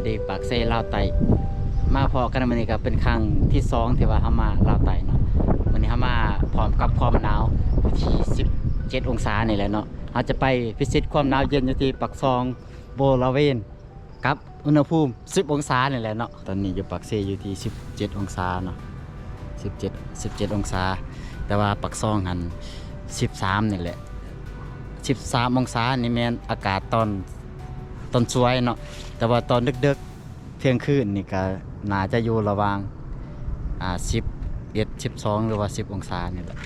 วัสดีปากเซ่ลาวไตมาพอกันมันนี้ก็เป็นครั้งที่สองที่ว่าเฮามาลาวไตเนาะวันนี้เฮามาพร้อมกับความหนาวที่17องศานี่แหละเนาะเฮาจะไปพิชิตความหนาวเย็นอยู่ที่ปักซองโบลาเวนกับอุณหภูมิ 10 องศานี่แหละเนาะตอนนี้อยู่ปักเซ่อยู่ที่ 17 องศาเนาะ17 17 องศา แต่ว่าปักซองหัน 13นี่แหละ 13 องศานี่แม่นอากาศตอน ตอนสวยเนาะแต่ว่าตอนดึกๆเที่ยงคืนนี่ก็น่าจะอยู่ระหว่างอ่าสิบเอ็ดสิบสองหรือว่าสิบองศานี่แหละ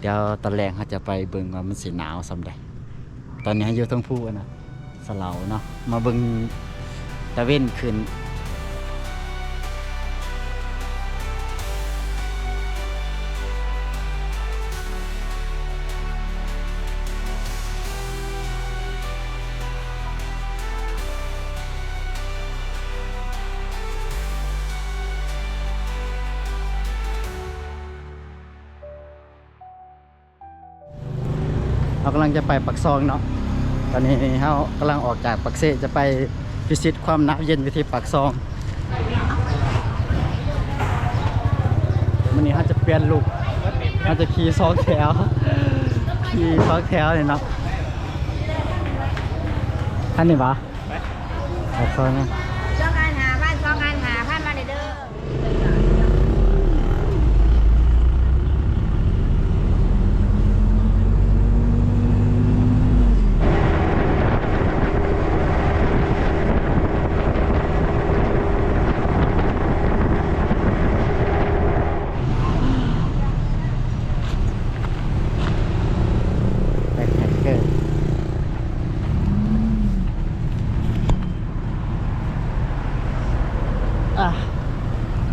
เดี๋ยวตอนแรกเขาจะไปเบิ่งว่ามันสิหนาวสำใดตอนนี้อยู่ทั้งผู้นะสะเหลาเนาะมาเบิ่งตะเว้นขึ้น จะไปปักซองเนาะตอนนี้เรากำลังออกจากปักเซจะไปพิชิตความหนาวเย็นวิธีปักซองวันนี้เขาจะเปลี่ยนลุกเขาจะขี่สองแถวขี่สองแถวเลยเนาะท่านนี่ปะปักซองนะ ช่องงานหาบ้านช่องงานหาพันมาเด้อ แบ็คแพคเกอร์อะ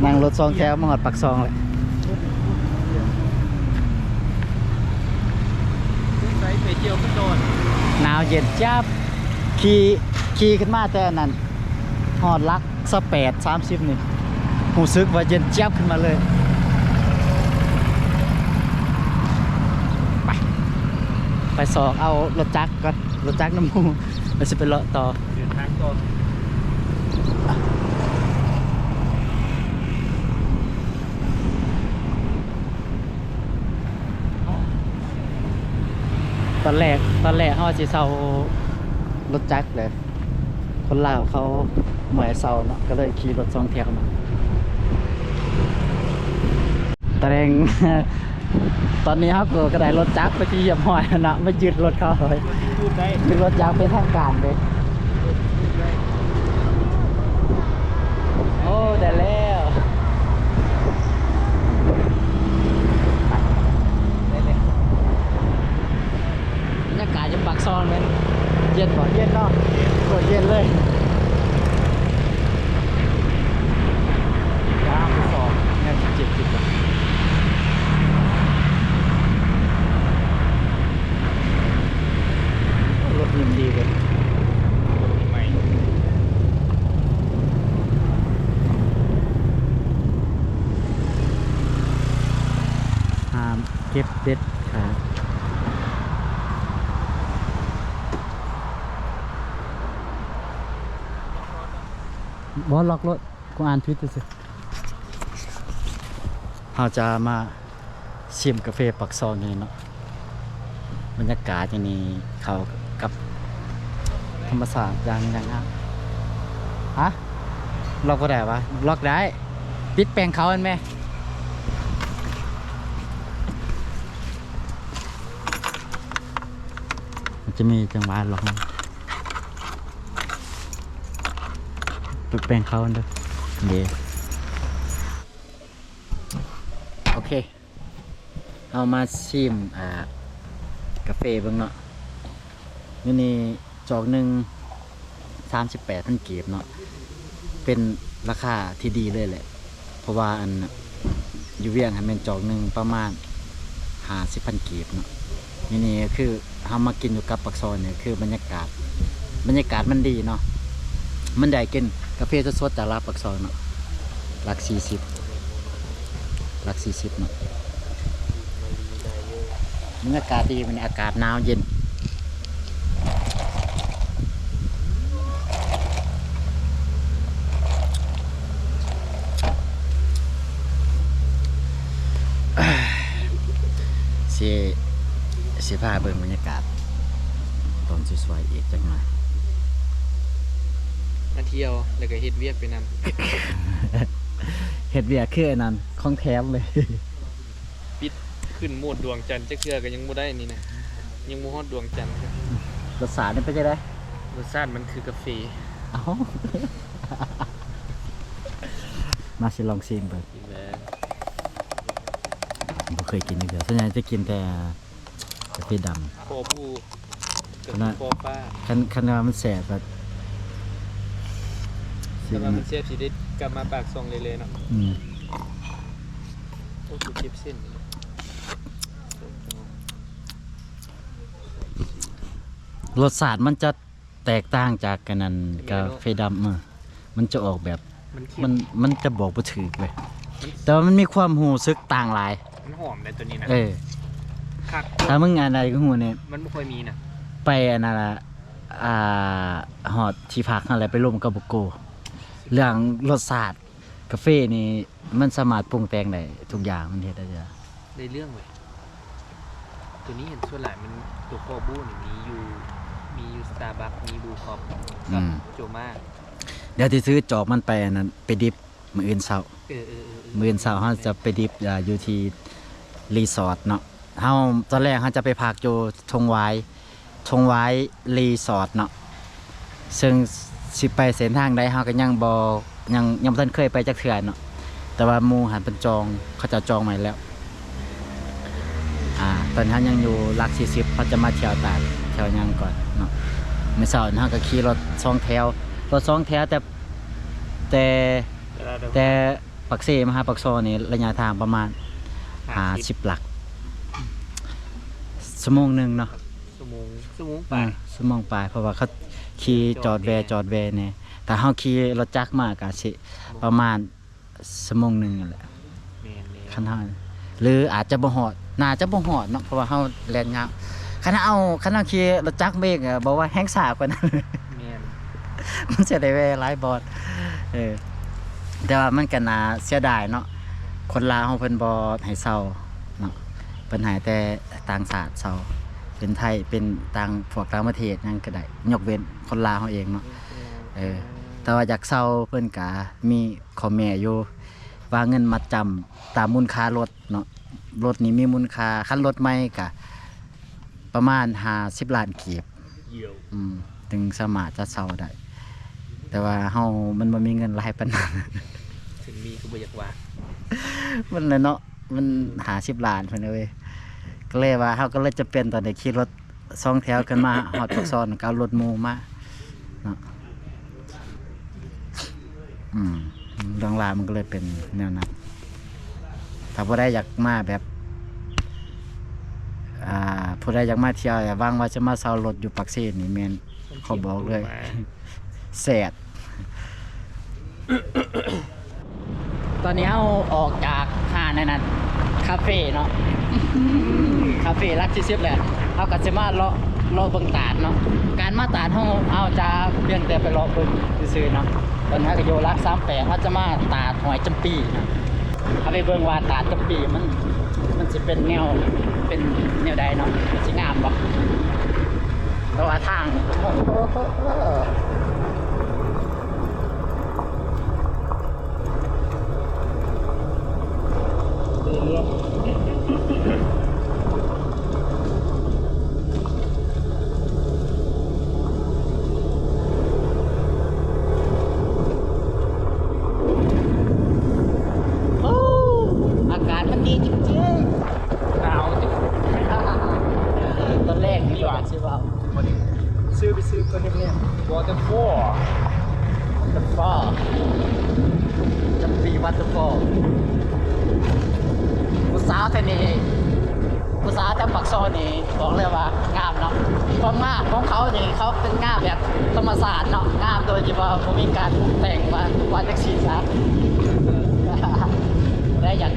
นั่งรถส องแถวมาหอดปักซองเลยไปไปเที่ยวกันโดนหนาวเย็นจับขี่ขี่ขึ้นมาแต่อันนั้นหอดลักสแปดสามสิบนี่หูซึกว่าเย็นจับขึ้นมาเลยไปไปสอกเอารถจักรก่อนรถจักรน้ำมูเราจะไปเลาะต่อเดินทางก่อ ตอนแรกตอนแรกเขาจะเซารถจักรเลย คนลาวเขาหมายเซาเนาะก็เลยขี่รถสองแถวมาตะแรงตอนนี้เขาก็กระไดรถจักรไปที่เหยียบหอยนะมายึดรถเขาเลยยึดรถจักรเป็นทางการเลยโอ้แล้วไปได้เลยบรรยากาศจะปักซอนเลยเย็นก่อนเย็นเนาะกดเย็นเลยยามที่สองเนี่ยเจ็ดสิบอะรถยินดีเลย ใหม่ ห้ามเก็บเด็ดขาด บอสล็อกรถกูอ่านทวิตสิเราจะมาชิมกาแฟปักซองนี่เนาะบรรยากาศอย่างนี้เขากับธรรมศาสตร์ย่างย่างงามฮะล็อกก็ได้ปะล็อกได้ ปิดแปลงเขาเห็นไหมมันจะมีจังหวะหรอก นะไปแปลงเขาอันเด้อเดี๋ยวโอเคเอามาชิมอ่ากาแฟเบ้างเนาะนี่นี่จอกหนึ่งสามสิบแปดพันกีบเนาะเป็นราคาที่ดีเลยแหละ เพราะว่าอันอยู่เวียงให้เป็นจอกหนึ่งประมาณห้าสิบพันกีบเนาะนี่นี่ก็คือทำมากินอยู่กับปักซอยเนี่ยคือบรรยากาศ บรรยากาศมันดีเนาะมันได้กิน กาเฟสดๆจะกลาปักซอยเนาะหลักสี่สิบหลักสี่สิบเนาะบรรยากาศดีมันอากาศหนาวเย็นเสียเสิพาเบิ่งบรรยากาศตอนสวยๆอีกจังเลย เที่ยว แล้วก็เฮ็ดเวียกไปนำเฮ็ดเวียกคืออันนั้นของแถมเลยปิดขึ้นโหมดดวงจันทร์จักเทื่อก็ยังบ่ได้นี่นะยังบ่ฮอดดวงจันทร์ครับรสชาตินี่เป็นจังได๋รสชาติมันคือกาแฟเอ้ามาสิลองชิมเบิ่งกินแล้วบ่เคยกินอีกเดียวส่วนใหญ่จะกินแต่กาแฟดำคอผู้กับน่ะคอป้าคันคันว่ามันแสบแบบสิ แต่ว่ามันเสียบสิได้กลับมาปากซองเลยๆเนาะอืมโอ้คือเก็บเส้นนี่รสชาติมันจะแตกต่างจากกันนั้นกาแฟดำเออมันจะออกแบบมันเค็มัมนมันจะบอกบ่ถูกเลยแต่ว่ามันมีความหูซึกต่างหลาย มันหอมในตัวนี้นะเออคักถ้ามึงอันใดก็หูเนี่ยมันบ่ค่อยมีนะไปอันนั้นละอ่าหอดที่พักอะไรไปร่วมกับบุโก เรื่องรสชาติกาแฟนี่มันสามารถปรุงแต่งได้ทุกอย่างมันเฮ็ดได้จ้ะได้เรื่องเว้ยตัวนี้เห็นส่วนหลายมันตัวคอบูนี่มีอยู่มีอยู่สตาร์บัคมีบูคอปอืมโจมาเดี๋ยวที่ซื้อจอบมันไปอันนั้นไปดิบมื้ออื่นเช้าเออเออเออเออมื้ออื่นเช้าเฮาจะไปดิบอ่าอยู่ที่รีสอร์ทเนาะเฮาตอนแรกเฮาจะไปพักอยู่ทงหวายทงหวายรีสอร์ทเนาะซึ่ง สิไปเส้นทางใดเฮาก็ยังบ่ยังยังบ่ทันเคยไปจักเทื่อเนาะแต่ว่าหมู่หันเป็นจองเขาจะจองใหม่แล้วอ่าตอนนี้เรายังอยู่หลัก40เขาจะมาเที่ยวตาดเที่ยวหยังก่อนเนาะมื้อเช้านี่เฮาก็ขี่รถสองแถวรถสองแถวแต่แต่เวลาเราแต่ปักเซมาหาปักซอนี่ระยะทางประมาณหา50หลักชั่วโมงหนึงเนาะชั่วโมงชั่วโมงไปอ่าชั่วโมงปลายเพราะว่าเขา ขี่จอดแวะจอดแวะเนี่ยแต่เฮาขี่รถจักรมากก็สิประมาณชั่วโมงหนึงนั่นแหละแม่นแม่นคันเฮาหรืออาจจะบ่ฮอดน่าจะบ่ฮอดเนาะเพราะว่าเฮาแล่นยาวคันเอาคันเอาขี่รถจักรเมฆอะบอกว่าแฮงสากว่านั้น แม่นมันจะได้เวลาหลายบอดเออ แต่ว่ามันก็น่าเสียดายเนาะ คนลาวเพิ่นบ่ให้เซาเนาะเพิ่นให้แต่ต่างชาติเซา เป็นไทยเป็นต่างพวกต่างประเทศหยังก็ได้ยกเว้นคนลาวเฮาเองเนาะเออแต่ว่าอยากเซาเพิ่นก็มีข้อแม้อยู่ว่าเงินมัดจำตามมูลค่ารถเนาะรถนี้มีมูลค่าคันรถใหม่ก็ประมาณ50ล้านกีบเหี่ยวอืมถึงสามารถจะเซาได้แต่ว่าเฮามันบ่มีเงินหลายปานนั้นถึงมีก็บ่อยากว่า มันเลยเนาะมันหาสิบล้านเพิ่นเอ้ย ก็เลยว่าเฮาก็เลยจะเป็นตอนนี้ขี่รถสองแถวกันมาฮอดปักซอนก็เอารถหมูมาเนาะอืมเรื่องรามันก็เลยเป็นแนวนั้นถ้าผู้ใดอยากมาแบบอ่าผู้ใดอยากมาเที่ยวอย่าว่างว่าจะมาเซารถอยู่ปักเซนนี่แมนเขาบอกเลยแสดตอนนี้เราออกจากห้างนนั้นคาเฟ่เนาะ คาเฟ่รักชิซิบแหละเอาก็จะมาเลาะเลาะเบิ่งตาดเนาะการมาตาดเราเอาจะเพียงแต่ไปเลาะเบิ่งซื่อๆเนาะตอนนี้ก็อยู่รักสามแปดเขาจะมาตาดหอยจำปีนะเอาไปเบิ่งว่าตาดจำปีมันมันจะเป็นแนวเป็นแนวใดเนาะจะงามบ่แต่ว่าทางเรื่อง โอ้อากาศมันดีจ ริงหนาวจังๆตอนแรกนี่หวานใช่เปล่าวันนี้ซื้อไปซื้อก็เรีย waterfall จะฟอจะปีวัตถุฟอผู้สาวแต่นี่ผู้สาวแต่ปักซอนี่บอกเลยว่างามเนาะความงามของเขาเนี่ยเขาเป็นงามแบบธรรมศาสตร์เนาะงามโดยที่ว่าผมมีการแต่งมาว่าจากสีสันและอย่าก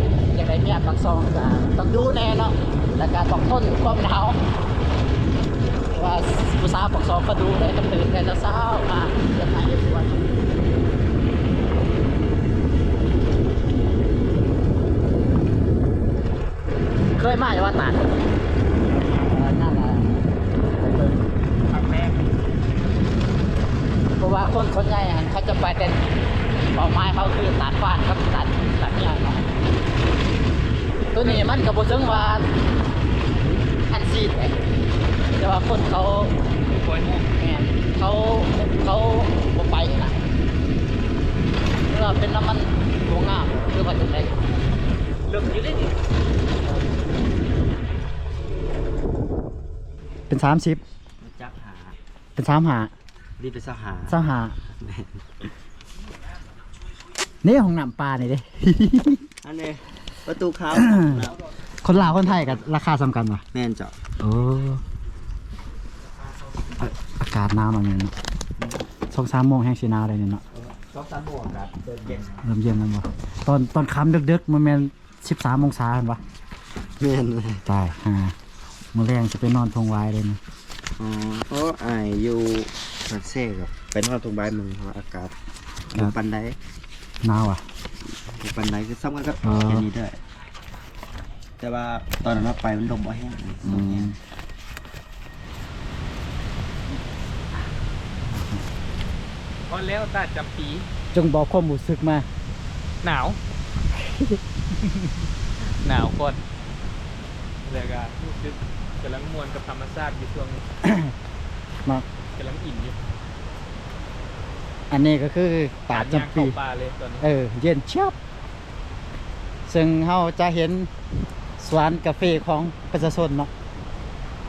นี่ยปักซองก็ต้องดูแน่เนาะแล้การบองทนความหนาวว่าผู้สาวบอกซองก็ดูเลยต้องตื่นแต่เช้ามาจะดินมาเย็นวันเคยมาอยู่ว่าตัดเพราะว่าคนคนใหญ่เขาจะไปแต่ออกไม้เขาคือตัดฟ้านครับตัดตัดเนี่ยเนาะ ตัวนี้มันก็บ่ถึงว่าอันซีดเลยแต่ว่าคนเขาคอยมุ่งแม่นเขาเขาบ่ไปนะเมื่อเป็นน้ำมันโรงงานคือว่าจังไดเริ่มยืดเลยดิเป็นสามสิบจักหาเป็นสามหารีบไปเสาหาสามหานี่ของน้ำปลานี่เด้ อันนี้ ประตูเขาคนลาวคนไทยกับราคาสำคัญป่ะแม่นเจ้าโอ้อะอากาศหนาวหน่อยเนี่ยเนาะสองสามโมงแห้งสีหนาวเลยเนี่ยเนาะสองสามโมงครับเดินเย็นเริ่มเย็นแล้วบ่ตอนตอนค่ำดึกๆมันแม่นสิบสามองศาเห็นปะแม่นเลยตายฮ่ามื้อแรงจะไปนอนทงไว้เลยนะอ๋อเพราะอายอยู่ประเทศกับเป็นว่าตรงใบายเมืองเพราะอากาศบุปันไดหนาวอะ บุปันไดคือซ้ำกันกับอ๋อเย็นนี้ด้วยแต่ว่าตอนนั้นเราไปมันลมบ่แห้งอืมพอแล้วตัดจำปีจงบอกความรู้สึกมา หนาว หนาวก่อนเลยก็รู้สึกกำลังมวนกับธรรมชาติอยู่ช่วงนี้เนาะกำลังอินอยู่ อันนี้ก็คือป่าย่างจำเข้าปีป่าเลยตอนนี้เออเย็นเชียบซึ่งเราจะเห็นสวนกาแฟของประชาชนเนาะ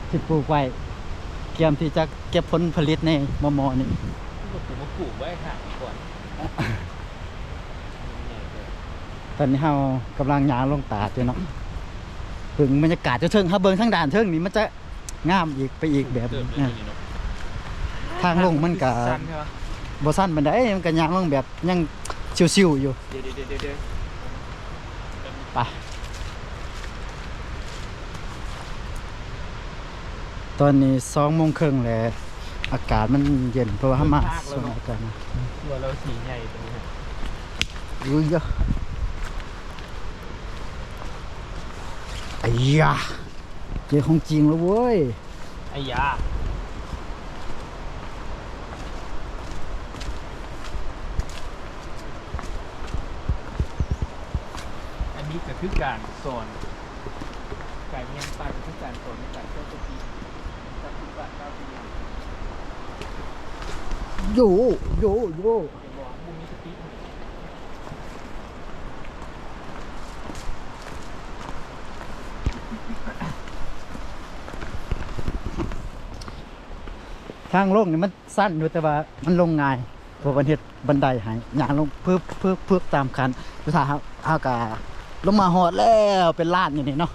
ที่ปลูกไว้เตรียมที่จะเก็บผลผลิตในมอมอนี่ผมมาปลูกไว้ห่างก่อนตอนนี้เรากำลังยางลงตาดอยู่เนาะถึงบรรยากาศจะเทิงถ้าเบิ่งทั้งด่านเทิงนี่มันจะงามอีกไปอีกแบบเติมนึงเลยนะนี่เนาะทางลงมันก็สั้นใช่ปะ บ่สั้นปานใดมันก็ยางลงแบบยังชิวๆอยู่เดี๋ยวเดี๋ยวเดี๋ยวเดี๋ยวไปตอนนี้สองโมงครึ่งแล้วอากาศมันเย็นเพราะว่าเรามาสวนอากาศนะตัวเราสีใหญ่ตัวนี้ฮะอุ้ยเยอะไอ้ยาเจอของจริงแล้วเว้ยไอ้ยาอันนี้ก็ คือการสอนการเรียนปลาก็คือการสอนในการเจ้าตัวปีปฏิบัติเก้าปีอย่าโยโยโยบอกมุมนี้สติหน่ทางลงนี่มันสั้นอยู่แต่ว่ามันลงง่ายเพราะวันเฮ็ดบันไดใหายย่างลงเพิ่มเพิ่มเพิ่มตามคันภาษาอากา ลงมาหอดแล้วเป็นลาดอยู่นี่เนาะ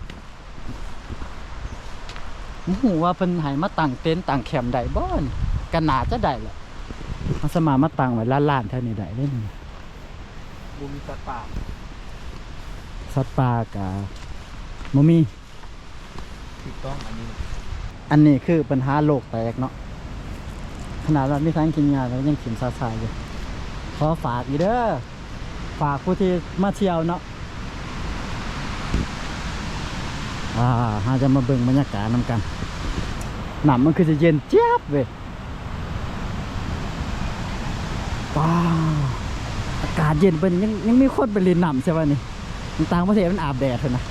โอ้โหว่าเพิ่นให้มาตั้งเต็นท์ตั้งแคมป์ได้บ่นกันน่าจะได้แหละมันสามารถมาตั้งไว้ล้านๆแถวนี้ได้เด้นี่มุมมีสัตว์ป่าสัตว์ป่าก็บ่มีถูกต้องอันนี้ อันนี้คือปัญหาโลกแตกเนาะขนาดว่ามีทั้งกินยาแล้วยังกินซาซาอยู่ขอฝากอีกเด้อฝากผู้ที่มาเที่ยวเนาะ อ่าหาจะมาเบิ่งบรรยากาศนำกันหนำมันคือจะเย็นเจี๊ยบเว้ยว้าวอากาศเย็นเป็นยังยังมีคนไปเล่นน้ำใช่ป่ะนี่มันต่างประเทศมันอาบแดดเถอะนะ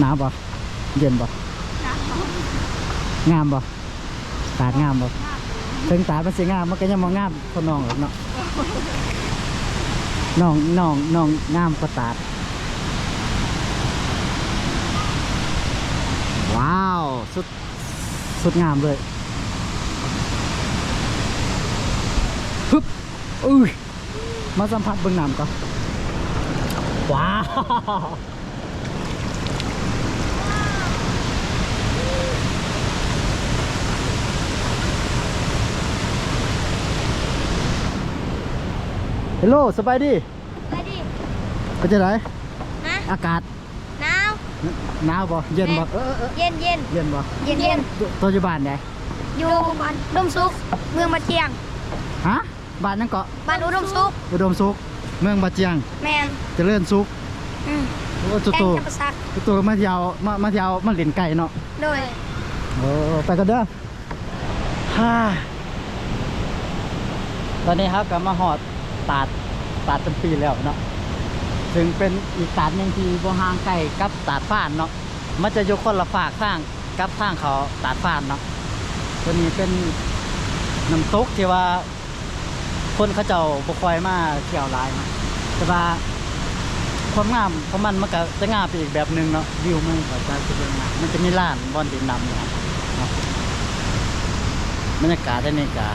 หนาวบ่เย็นบ่งามบ่ตาดงามบ่ถึงตาดมันสิงามมันก็ยังบ่งามเท่าน้องหรอกเนาะ น้องน้องน้องงามกว่าตาด ว้าว สุด สุดงามเลยฮึบอุ้ยมาสัมผัสเบื้องน้ำก่อนว้าว ฮัลโหลสบายดีไปดิเป็นจะไหนฮะอากาศหนาวหนาวบ่เย็นบ่เออเออเย็นเย็นเย็นบ่เย็นเย็นตัวตัวอยู่บ้านไหนอยู่บ้านอุดมสุขเมืองมาเจียงฮะบ้านนั่นเกาะบ้านอุดมสุขอุดมสุขเมืองบาเจียงแมนเจริญสุขอืมโอ้ตุแกงตุจับประสักตุตุมาเที่ยวมามาเที่ยวมาเล่นไก่เนาะโดยโอ้ไปกันเด้อฮ่าตอนนี้ครับก็มาหอด ตาดตาดจำปีแล้วเนาะซึ่งเป็นอีกตาดหนึ่งที่บ่ห่างไกลกับตาดฟ้านเนาะมันจะอยู่คนละฝากข้างกับข้างเขาตาดฟ้านเนาะตัวนี้เป็นน้ำตกที่ว่า คนเขาเจ้าบ่คอยมาเที่ยวหลายนะแต่ว่าความงามของมันมันก็จะงามไปอีกแบบหนึงเนาะวิวมันก็จะสวยงามมันจะมีร้านบอนดินนำเนี่ยเนาะบรรยากาศที่นี่ก็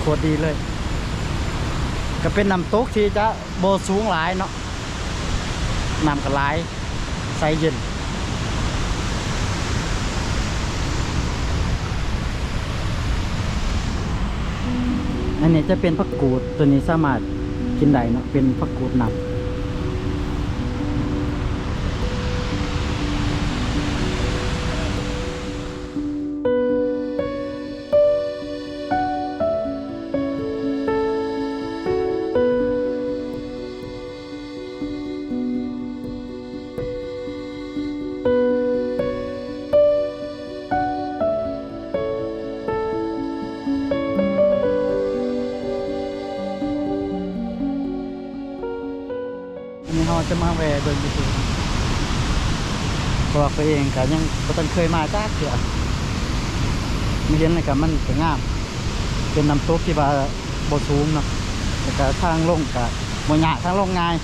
โคตรดีเลย ก็เป็นน้ำตกที่จะโบสูงหลายเนาะน้ำก็หลายใสเย็นอันนี้จะเป็นผักกูดตัวนี้สามารถกินได้เนาะเป็นผักกูดนำ จะมาแวะเบิ่งดูเพราะว่าตัวเองก็ยังบ่ทันเคยมาจ้าเถื่อมีเห็นเลยกับมันก็งาม เป็นน้ำตกที่ว่าบ่สูงเนาะแล้วก็ทางลงก็บ่ยากทางลงง่าย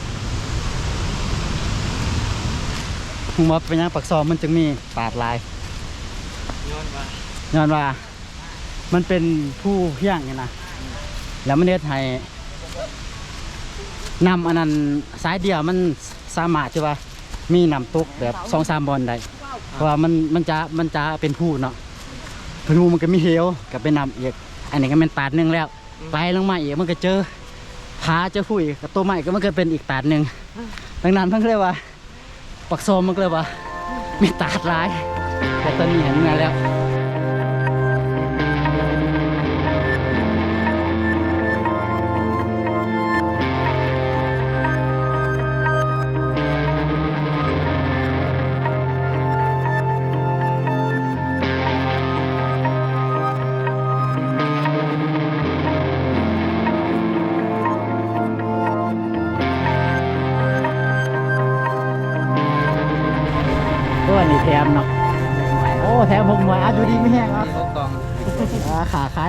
ผมว่าเป็นหยังปักซอมมันจึงมีปาดลายย้อนว่าย้อนว่า มันเป็นผู้เพียงไงนะแล้วมันเฮ็ดให้ นำอันนั้นสายเดียวมันสามารถที่ว่ามีนำตุกแบบสองสามบอลได้เพราะว่ามันมันจะมันจะเป็นผู้เนาะพนูมันก็มีเหวก็เป็นนำอีกอันนี้ก็เป็นตาดหนึ่งแล้วไล่ลงมาอีกมันก็เจอผาเจอผู้อีกตัวใหม่ก็มันก็เป็นอีกตาดหนึ่งดังนั้นเพิ่งเลยว่าปักโซมมันเลยว่ามีตาดร้ายแต่ตอนนี้เห็นงาแล้ว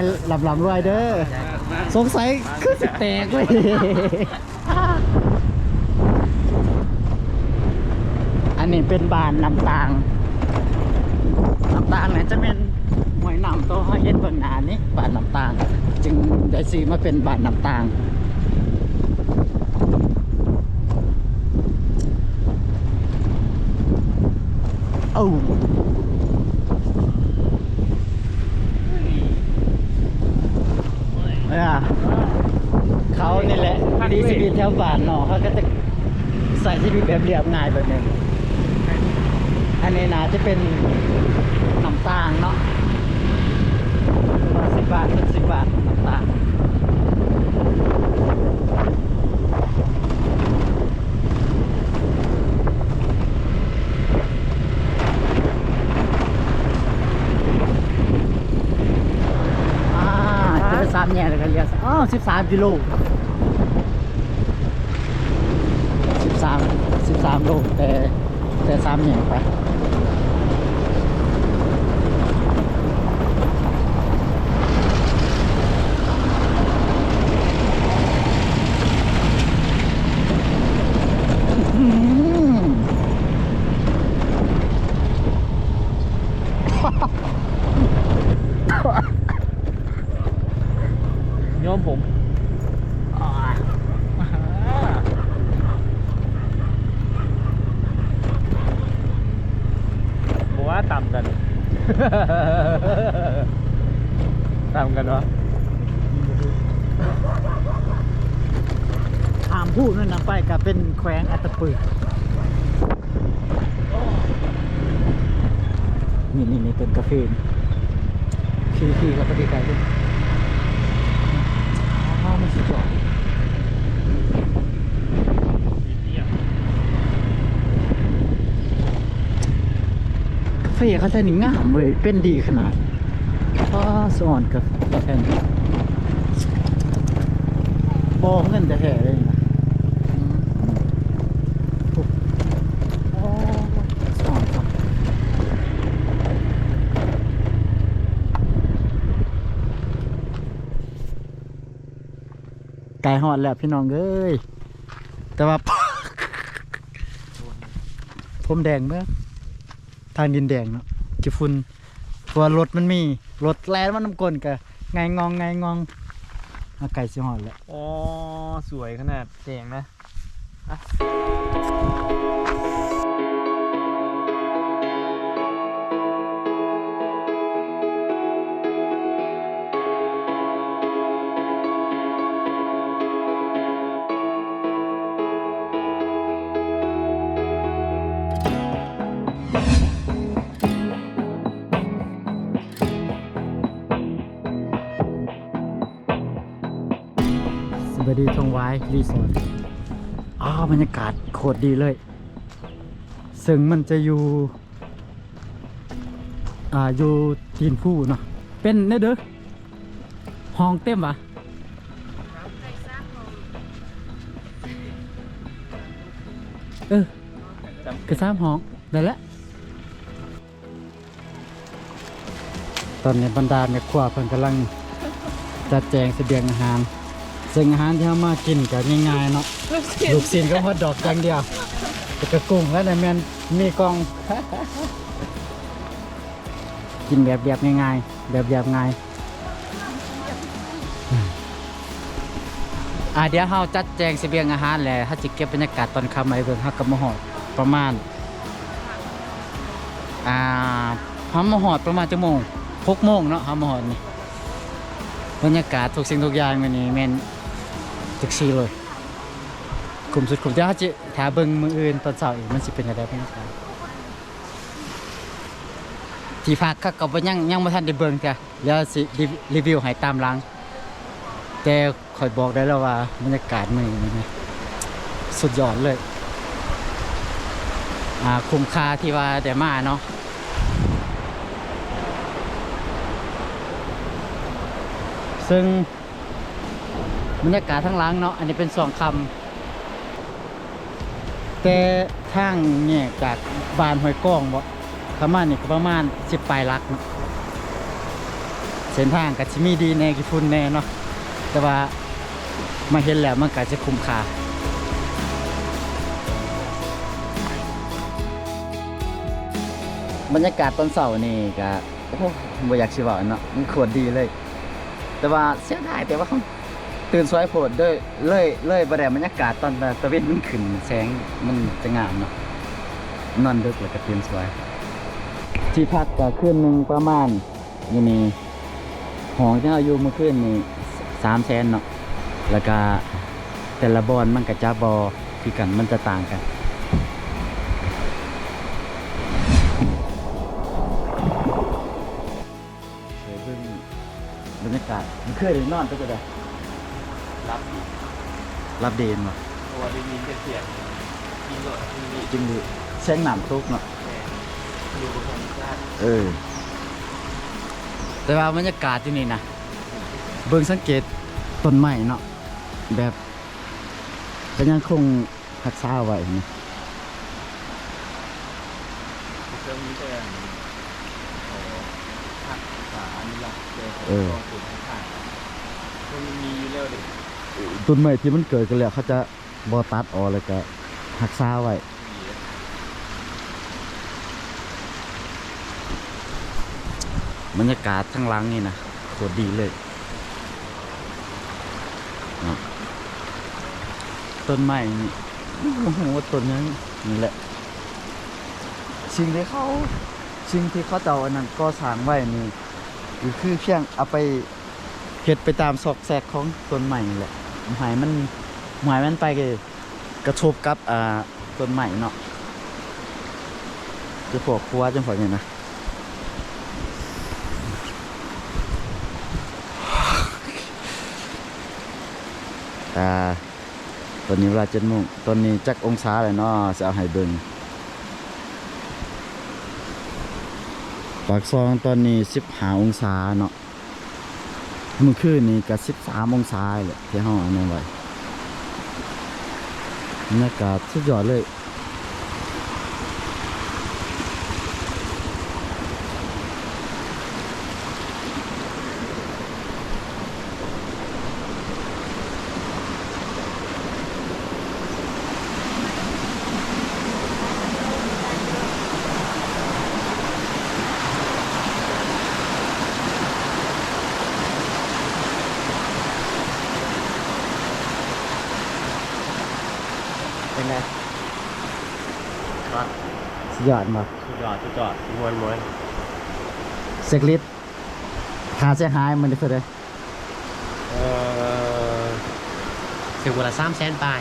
ขาขายลำลำรวยเด้อสงสัยคือสิแตกเลยอันนี้เป็นบานน้ำตางน้ำตางเนี่ยจะเป็นหอยน้ำตัวเย็นเบื้องหน้านี่บานน้ำตางจึงได้ซื้อมาเป็นบานน้ำตางเอ้าเนี่ยเขานี่แหละ ดีชีวิตแถวบ้านเนาะเขาก็จะใส่ชีวิตแบบเรียบง่ายแบบนึงอันนี้นะจะเป็นน้ำตาลเนาะสิบบาทเป็นสิบบาทน้ำตาลอ่าจะไปสามแยกเลยกันเรียกอ๋อสิบสามกิโลสิบสามสิบสามโลแต่แต่สามแยกไป อืม ย้อมผม อ่า บอกว่าต่ำกัน ต่ำกันวะ ถามพูดนั่นนะไปกับเป็นแขวงอัตต ปือนี่นี่นี่เป็นกาแฟขี่ขี่กับปฏิกายด้วยอ้าวมันสุดยอดกาแฟเขาใส่นี่งามเว้ยเป็นดีขนาดอ้าสอนกับแอนบอเงินจะแท้เลยนะอืมโอ้โอ้สอนครับไก่ หอดแล้วพี่น้องเอ้ย แต่ว่า ผมแดงเมื่อทางดินแดงเนาะจิฟุนตัวรถมันมี รถแล่นมันน้ำกลนกะไงงองไงงองอาไก่สิหอดแล้ว อ๋อ สวยขนาดแดงนะ อะ ดีทองไว้รีสอร์ทอ้าวบรรยากาศโคตรดีเลย ซึ่งมันจะอยู่อ่าอยู่ตีนผู้เนาะเป็นเนี่ยเด้อห้องเต็มวะเออคือสามห้องได้แล้วตอนนี้บรรดาแม่ครัวเพิ่นกำลังจัดแจงเสบียงอาหาร ซึ่งอาหารที่เรามากินก็ง่ายๆเนาะลูกศิลก็ฮอดดอกอย่างเดียวแต่กระกุ้งแล้วแต่แมนมีกล่อง กินแบบแบบง่ายๆแบบแบบง่ายอ่าเดี๋ยวเฮาจัดแจงเสบียงอาหารแล้วเฮาสิเก็บบรรยากาศตอนค่ำไว้เบิ่งเฮาก็มาฮอดประมาณอ่าเฮามาฮอดประมาณจักโมง6โมงเนาะเฮามาฮอดนี่บรรยากาศทุกสิ่งทุกอย่างมันนี่แม่น ทุกซีเลยกลุ่มสุดกลุ่มที่เขาจะถาเบิงมืออื่นตอนเช้าอีกมันสิเป็นอะไรบรรยากาศที่พักก็ก็บ่ยังยังบ่ทันได้เบิ่งแต่เดี๋ยวสิรีรีวิวให้ตามหลัง แต่คอยบอกได้แล้วว่าบรรยากาศมื้อนี้นะสุดยอดเลยอ่าคุ้มค่าที่ว่าได้มาเนาะซึ่ง บรรยากาศทั้งล้างเนาะอันนี้เป็นสองคำแต่ทางเนี่ยจากบานหอยก้องบ่ประมานี่ก็ประมาณสิบปลายลักเนาะเส้นทางก็จะมีดีแน่กี่ฝุ่นแน่เนาะแต่ว่ามาเห็นแล้วมันก็จะคุ้มค่าบรรยากาศตอนเสาร์นี่ก็โอ้โหบ่อยากสิเว้าเนาะมันโคตรดีเลย แต่ว่าเสียดายแต่ว่าเขา ตื่นสวยโพดด้วยเลยเลยประเดี๋ยบรรยากาศตอนตะเวนมันขึ้นแสงมันจะงามเนาะนอนดึกแล้วก็ตื่นสวย ที่พักก็คืนหนึ่งประมาณนี่นี่หองที่เราอยู่เมื่อคืนนี่สามแสนเนาะแล้วก็แต่ละบอนมันกับจ้าบอที่กันมันจะต่างกันเคยเบิ่งบรรยากาศมันเคยได้นอนไปก็ได้ รับรับเดนว่ะตัวได้ยินเสียงกินหลอดทีวีจริงดิแซงหนามทุกเนาะอยู่บนธรรมชาติเออ แต่ว่าบรรยากาศที่นี่นะเบิ่งสังเกตต้นไม้เนาะแบบก็ยังคงรักษาไว้นะเรื่องนี้แต่ผักสาอนุรักษ์เลยกองทุนต่างๆมันมีอยู่แล้วเด็ก ต้นไม้ที่มันเกิดกันแล้วเขาจะบ่ตัดออกแล้วก็รักษาไว้บรรยากาศทั้งหลังนี่นะโคตรดีเลย ต้นไม้นี่โอ้โหต้นนี้นี่แหละสิ่งที่เขาสิ่งที่เขาเจ้าอันนั้นก็สร้างไว้นี่คือเพียงเอาไปเฮ็ดไปตามซอกแซกของต้นไม้นี่แหละ หมายมันหมายมันไปกระทบกับอ่าต้นไม้เนาะจะพวกครัวจังพวกนี้นะอ่าตอนนี้เวลาเจ็ดโมงตอนนี้จักองศาเลยเนาะจะเอาให้เบิ่งปากซองตอนนี้15องศาเนาะ เมื่อคืนนี้ก็13องศาเลยที่ห้องอันนี้ไว้บรรยากาศสุดยอดเลย ยอดมากสุดยอดสุดยอดมวนมวนเซ็กลิตค่าเสียหายมันได้เท่าไหร่เอ่อถึงวันละสามแสนปลาย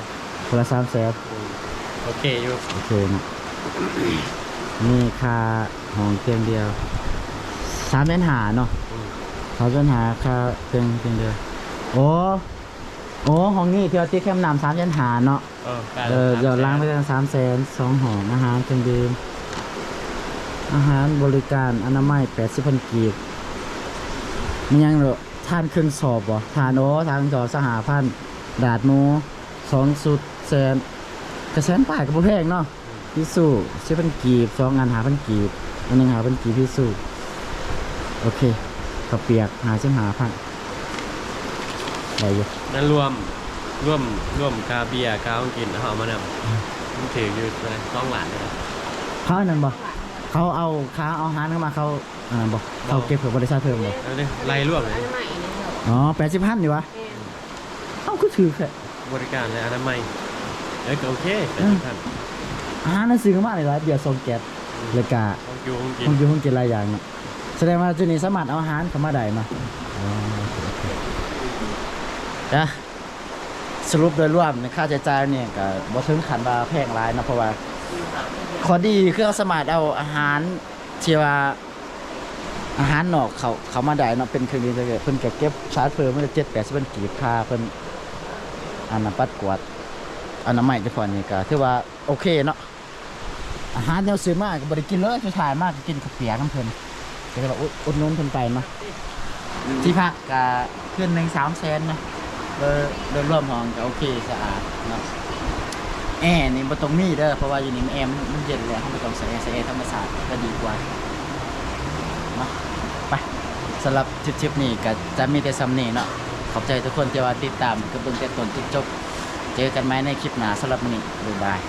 คนละ3แสนโอเคอยู่โอเคนะนี่ค่าห้องเตียงเดียวสามแสนหาเนาะสามแสนหาค่าเตียงเตียงเดียวโอ้โอ้ห้องนี้ที่เราตีแคมป์นำสามแสนหาเนาะ เออเออเดี๋ยวล้างไปกันสามแสนสองห้องอาหารเครื่องดื่ม อาหารบริการอนามัยแปดสิบพันกีบมียังเหรอทานเครื่องสอบบ่ทานโอ้ทานเครื่องสอบสหพันธ์ดาดหมูสองสุดแสนกระแสนป่ายกับแพงเนาะพี่สู้สิบพันกีบสองงานหาพันกีบอันหนึงหาพันกีบพี่สู้โอเคข้าวเปียกหาเส้นหาพันได้อยู่นั่นรวมรวมรวมกาเบียร์กาของกินเอามานำมันถืออยู่เลยต้องหลานเลยเขาอันนั้นบ่ เขาเอาค้าเอาอาหารเข้ามาเขาอ่าบ่เขาเก็บเผื่อบริษัทเพิ่มบ่แล้วดิไล่รวมเลยใหม่นี่เถอะอ๋อแปดสิบพันดีวะเอ้าก็ถือแค่บริการและอนามัยเอ้ยก็โอเคแต่อืมท่านอาหารนั่นซื้อเข้ามาเลยละเดี๋ยวส่งแก๊สเลยกะต้องอยู่ของกินห้องอยู่ห้องกินหลายอย่างเนาะแสดงว่าจุดนี้สามารถเอาอาหารเข้ามาได้มาอ๋อโอเคจ้ะสรุปโดยรวมในค่าใช้จ่ายเนี่ยก็บ่ถึงขันว่าแพงหลายนะเพราะว่า ข้อดีคือเราสามารถเอาอาหารที่ว่าอาหารนอกเขาเขามาได้เนาะเป็นเครื่องดื่มเพิ่นก็เก็บชาร์จเพิ่มมันจะ7 80เป็นกีบค่าเพิ่นอันนั้นปัดกวาดอนามัยเฉพาะนี่ก็ถือว่าโอเคเนาะอาหารแนวซื้อมากก็บ่ได้กินเลยสุดท้ายมากก็กินข้าวเปียกน้ำเพิ่นก็เลยว่าอุดอุดหนุนเพิ่นไปเนาที่พักก็คืนหนึ่ง300,000นะโดยโดยรวมห้องก็โอเคสะอาดเนาะ แอร์นี่บ่ตรงมีเด้อเพราะว่าอยู่นี่มันแอร์มันมันเย็นแล้วเฮาบ่ต้องใส่แอร์ใส่แอร์ธรรมชาติก็ดีกว่าไปสำหรับทริปๆนี้ก็จะมีแต่ซ้ำนี้เนาะขอบใจทุกคนที่ว่าติดตามกับเบิ่งแต่ต้นจนจบ เจอกันไหมในคลิปหน้าสำหรับมื้อนี้บ๊ายบาย